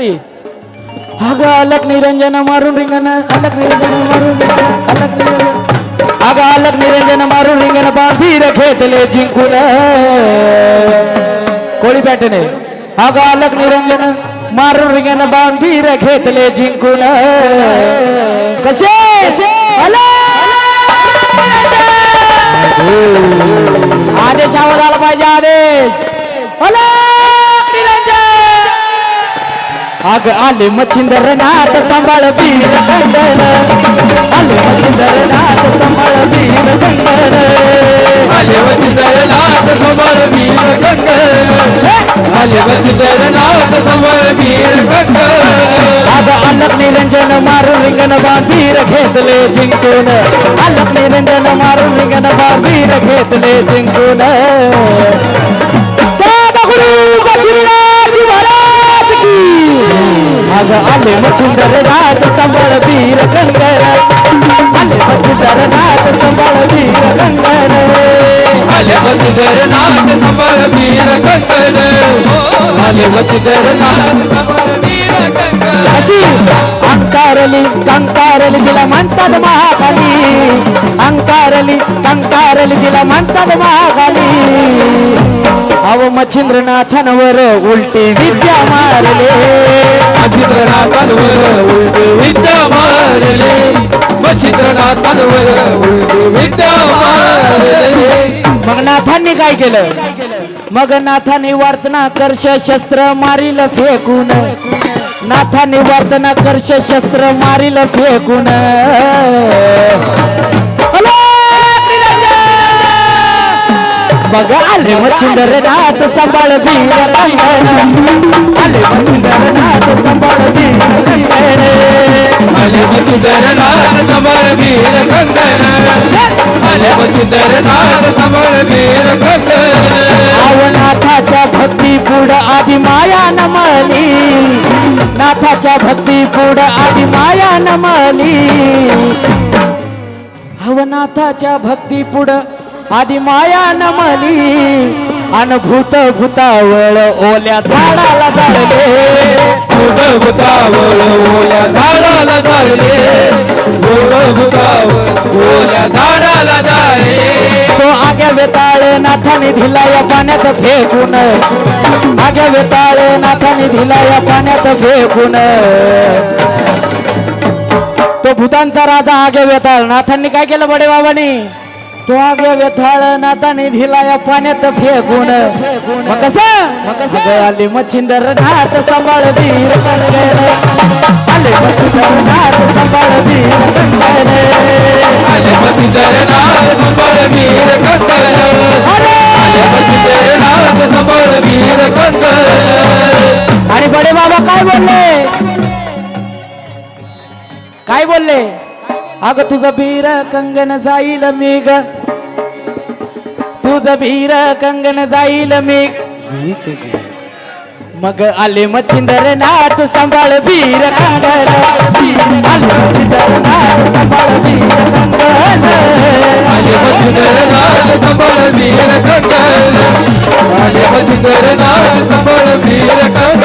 आग अलग निरंजन मारून रिंगण अलग निरंजन मारून अलग अलक निरंजन निरंजन मारून रिंगण बाजीर घेतले जिंकून. कोळी पॅटने. अगं अलग निरंजन मारून रिंगण बांधीर घेतले जिंकून. कसे? आदेश आवाज आला पाहिजे आदेश. अग आले मच्छिंदर नाथ सांभाळ वीर गंगन आले मच्छिंदर नाथ सांभाळ वीर गंगन आले वचिंदरनाथ समर वीर गंग आले वचिंदरनाथ समर वीर गंग अग अलक निरंजन मारून रिंगण वीर घेतले जिंकून. अलक निरंजन मारून रिंगण वीर घेतले जिंकून. आले राज नाथ सांभाळ वीर गंगन आले मच्छिंदर राज வச்சுதர் நாட்டு சமர வீர கங்கன் நாலு வச்சுதர் நாட்டு சமர வீர கங்கன் அசி ಅಂಕಾರಲಿ ಕಂಕಾರಲಿ ದಿಲ ಮಂತದ ಮಹಾಬಲಿ ಅಂಕಾರಲಿ ಕಂಕಾರಲಿ ದಿಲ ಮಂತದ ಮಹಾಬಲಿ ಅವ ಮಚ್ಚಿಂದ್ರನಾಥನವರ ಉಲ್ಟಿ ವಿದ್ಯಾ ಮಾರಲಿ ಮಚ್ಚಿಂದ್ರನಾಥನವರ ಉಲ್ಟಿ काय केलं? मग नाथाने वार्तना कर्ष शस्त्र मारिल फेकून. नाथाने वार्तना कर्ष शस्त्र मारिल फेकून. मग आले मच्छिंदर नाथ सांभाळ आले मच्छिंदर नाथ सांभाळ आले मच्छिंदर नाथ सांभाळ वीर कंदन आले मच्छिंदर नाथ सांभाळ वीर कंदन नाथाच्या भक्ती पुढ आधी माया नमली नाथाच्या भक्ती पुढ आधी माया नमली हवनाथाच्या भक्ती पुढ आधी माया नमली अन भूत भूतावळ ओल्या झाडाला जाळले. भूत भूतावर ओल्या झाडाला जाळले. भूत भूतावर ओल्या झाडाला जाळे तो आग्या वेताळ नाथाने दिला या पाण्यात फेकून. आग्या वेताळ नाथाने दिला या पाण्यात फेकून. तो भूतांचा राजा आग्या वेताळ. नाथांनी काय केलं बडे बाबांनी? तो वेताळ नाथाने दिला या पाण्यात फेकून. मग कसं? मग कसं? आले मच्छिंदर नाथ सांभाळ वीर आले मच्छिंदर नाथ सांभाळ वीर आले वचिंदरनाथ समर वीर गंग आले वचिंदरनाथ समर वीर गंग आणि बडे बाबा काय बोलले? अग तुझं बीर कंगन जाईल मी ग तुझं बीर कंगन जाईल मी मग आले मच्छिंदर नाथ सांभाळ वीर कंगन. आले मच्छिंदर नाथ सांभाळ वीर कंगन. आले वचिंदरनाथ समर वीर गंग आले वचिंदरनाथ समर वीर गंग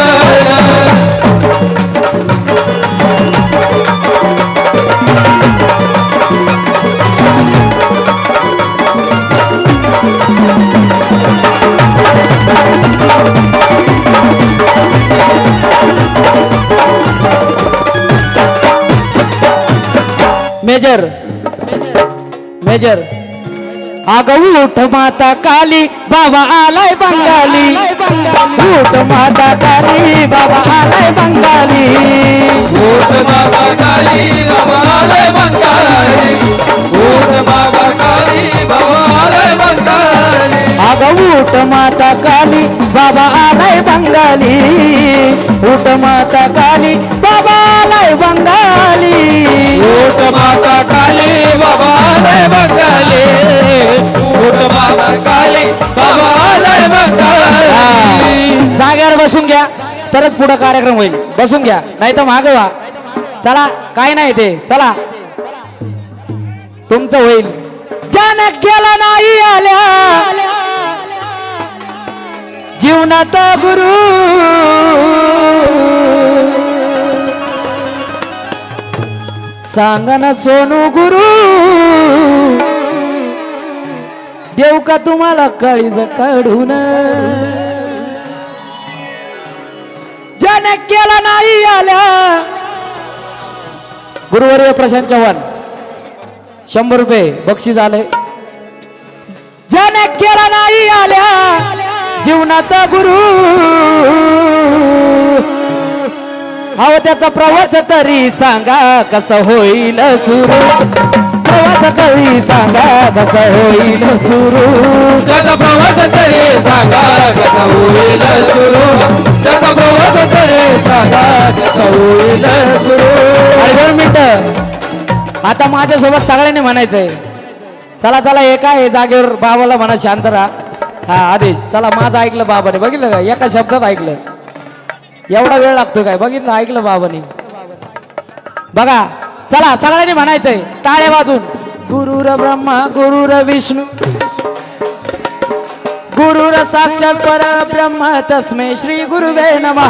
मेजर. मेजर. अगं उठ माता काली बाबा आलाय बंगाली. उठ माता काली बाबा आलाय बंगाली. उठ माता काली उठ माता काली बाबा आलाय बंगाली. उठ माता काली बाबा आलाय बंगाली. भूत माता काली बाबा आलय बंगाली. भूत बाबा काली बाबा आलय बंगाली. जागेवर बसून घ्या तरच पुढे कार्यक्रम होईल. बसून घ्या नाही तर मागं व्हा. चला काय नाही ते चला. तुमचं होईल. ज्यानं केला नाही आल्या. जीवनात गुरु. सांगन सोनू गुरु. देव का तुम्हाला काळीज काढून? ज्याने केला नाही आल्या. गुरुवर्य प्रशांत चव्हाण शंभर रुपये बक्षीस आले ज्याने केला नाही आल्या. जीवनात गुरु. अहो त्याचा प्रवास तरी सांगा कसा होईल सुरू. प्रवास तरी सांगा कसा होईल सुरू. त्याचा प्रवास तरी सांगा कसा होईल सुरू. त्याचा प्रवास तरी सांगा कसा होईल सुरू. अरे मिनिट. आता माझ्यासोबत सगळ्यांनी म्हणायचंय. चला चला हे काय आहे जागेवर बाबाला म्हणा शांत राहा. हा आदेश. चला माझं ऐकलं बाबाने. बघितलं का? एका शब्दात ऐकलं. एवढा वेळ लागतो काय? बघितलं ऐकलं बाबाने. बघा चला सगळ्यांनी म्हणायचंय. टाळे वाजून. गुरुर ब्रह्मा गुरुर विष्णू. गुरुर साक्षात पर ब्रह्म तस्मे श्री गुरुवे नमः.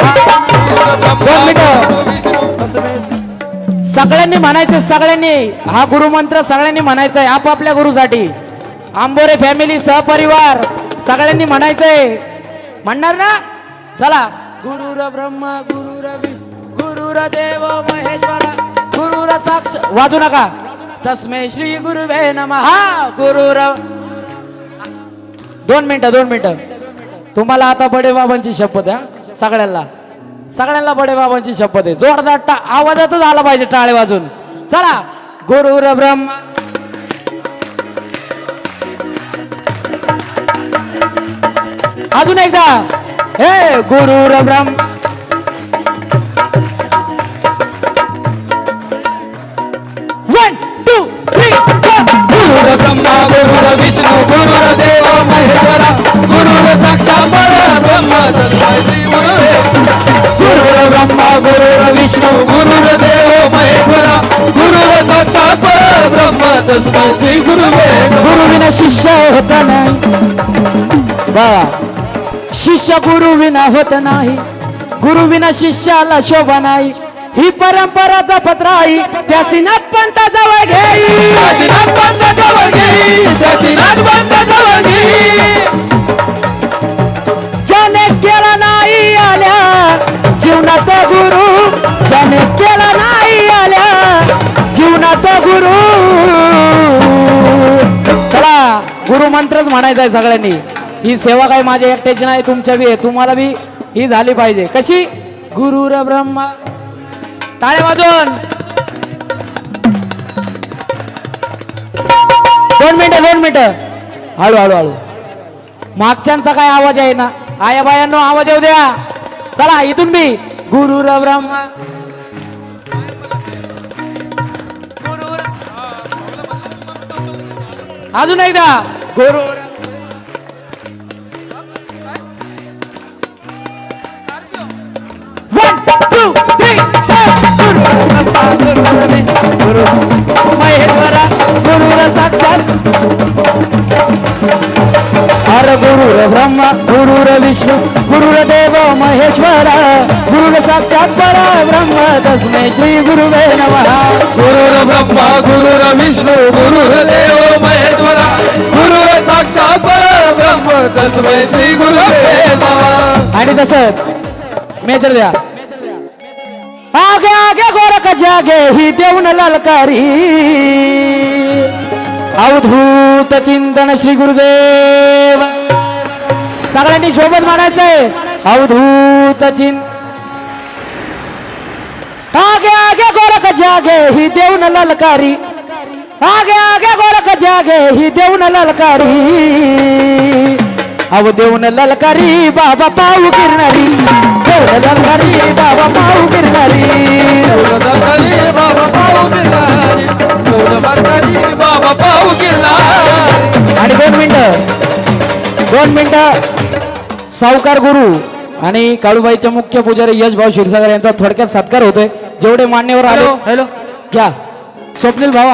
सगळ्यांनी म्हणायचं सगळ्यांनी. हा गुरुमंत्र सगळ्यांनी म्हणायचा आहे आपापल्या गुरुसाठी. आंबोरे फॅमिली सहपरिवार. सगळ्यांनी म्हणायचंय. म्हणणार ना? चला. गुरुर ब्रह्मा गुरुर वि- गुरुर देव महेश्वर गुरुर साक्ष. वाजू नका. तस्मे श्री गुरुवे नमः. गुरुर दोन मिनिटं दोन मिनिटं. तुम्हाला आता बडे बाबांची शपथ आहे हा? सगळ्यांना. सगळ्यांना बडे बाबांची शपथ आहे. जोरदार आवाजातच आला पाहिजे टाळे वाजून. चला. गुरुर ब्रह्मा अजून एकदा. हे गुरुर ब्रह्मा वन टू थ्री गुरुर ब्रह्मा गुरुर विष्णू गुरुर देव महेश्वरा गुरुर साक्षात परब्रह्म तस्मै श्री गुरुवे. गुरुर ब्रह्मा गुरुर विष्णू गुरुर देव महेश्वरा गुरुर साक्षात परब्रह्म तस्मै श्री गुरुवे. गुरु विना शिष्य होत नाही वा शिष्य गुरु विना होत नाही. गुरु विना शिष्याला शोभा नाही. ही परंपरा जपत राही. त्या सिनात पंत जवळ घेई पंत जवळ घेई पंत जवळ घेई ज्याने केला नाही आल्या जीवनात गुरु ज्याने केला नाही आल्या जीवनात गुरु. चला गुरु मंत्रच म्हणायचा आहे सगळ्यांनी. ही सेवा काय माझ्या एकट्याची नाही तुमच्या बी आहे. तुम्हाला बी ही झाली पाहिजे. कशी? गुरुर ब्रह्मा. टाळे वाजून दोन मिनिटं दोन मिनिटं. हळू हळू हळू. मागच्यांचा काय आवाज आहे ना? आया बायांनो आवाज येऊ द्या. चला इथून बी. गुरु ब्रह्मा. अजून एकदा. गुरु हर गुरुर ब्रह्मा गुरुर विष्णू गुरुर देव महेश्वर गुरुर साक्षात पर ब्रह्म तस्मै श्री गुरुवे नमः। गुरुर ब्रह्मा गुरुर विष्णू गुरुर देव महेश्वरा गुरुर साक्षात परब्रह्म तस्मै श्री गुरुवे नमः। आणि तसंच मेजर द्या. आगे आगे गोरख जागे ही देऊन ललकारी. अवधूत चिंतन श्री गुरुदेव. सगळ्यांनी सोबत म्हणायचंय. अवधूत चिंत आगे आगे गोरख जागे ही देऊन ललकारी. आगे आगे गोरख जागे ही देऊन ललकारी. अव न ललकारी बाबा पाऊ गिरणारी. देव ललकारी बाबा पाऊ गिरणारी. दोन मिनिटं. सावकार गुरु आणि काळूबाईचे मुख्य पुजारी यश भाऊ क्षीरसागर यांचा थोडक्यात सत्कार होतोय. जेवढे मान्यवर आले हॅलो. घ्या. स्वप्नील भाऊ